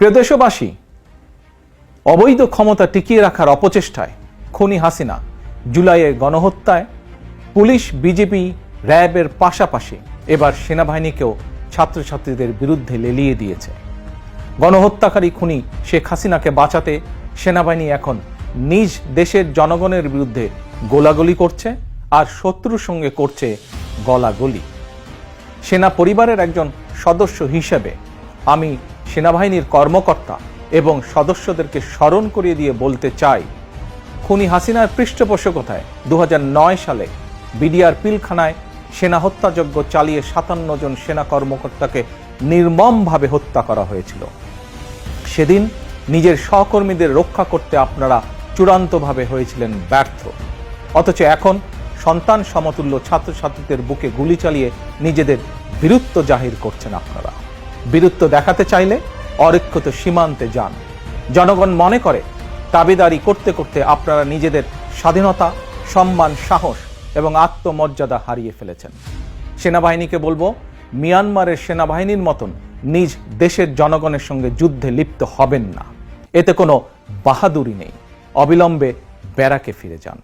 প্রিয় দেশবাসী, অবৈধ ক্ষমতা টিকিয়ে রাখার অপচেষ্টায় খুনি হাসিনা জুলাইয়ের গণহত্যায় পুলিশ, বিজেপি র্যাবের পাশাপাশি এবার সেনাবাহিনীকেও ছাত্রছাত্রীদের বিরুদ্ধে লেলিয়ে দিয়েছে। গণহত্যাকারী খুনি শেখ হাসিনাকে বাঁচাতে সেনাবাহিনী এখন নিজ দেশের জনগণের বিরুদ্ধে গোলাগুলি করছে আর শত্রুর সঙ্গে করছে গলাগলি। সেনা পরিবারের একজন সদস্য হিসেবে আমি সেনাবাহিনীর কর্মকর্তা এবং সদস্যদেরকে স্মরণ করিয়ে দিয়ে বলতে চাই খুনি হাসিনার পৃষ্ঠপোষকতায় দু সালে বিডিআর পিলখানায় সেনা হত্যাযজ্ঞ চালিয়ে সাতান্ন জন সেনা কর্মকর্তাকে নির্মমভাবে হত্যা করা হয়েছিল। সেদিন নিজের সহকর্মীদের রক্ষা করতে আপনারা চূড়ান্তভাবে হয়েছিলেন ব্যর্থ। অথচ এখন সন্তান সমতুল্য ছাত্রছাত্রীদের বুকে গুলি চালিয়ে নিজেদের বীরত্ব জাহির করছেন আপনারা। বীরত্ব দেখাতে চাইলে অরক্ষিত সীমান্তে যান। জনগণ মনে করে দাবিদারি করতে করতে আপনারা নিজেদের স্বাধীনতা, সম্মান, সাহস এবং আত্মমর্যাদা হারিয়ে ফেলেছেন। সেনাবাহিনীকে বলব, মিয়ানমারের সেনাবাহিনীর মতন নিজ দেশের জনগণের সঙ্গে যুদ্ধে লিপ্ত হবেন না। এতে কোনো বাহাদুরি নেই। অবিলম্বে ব্যারাকে ফিরে যান।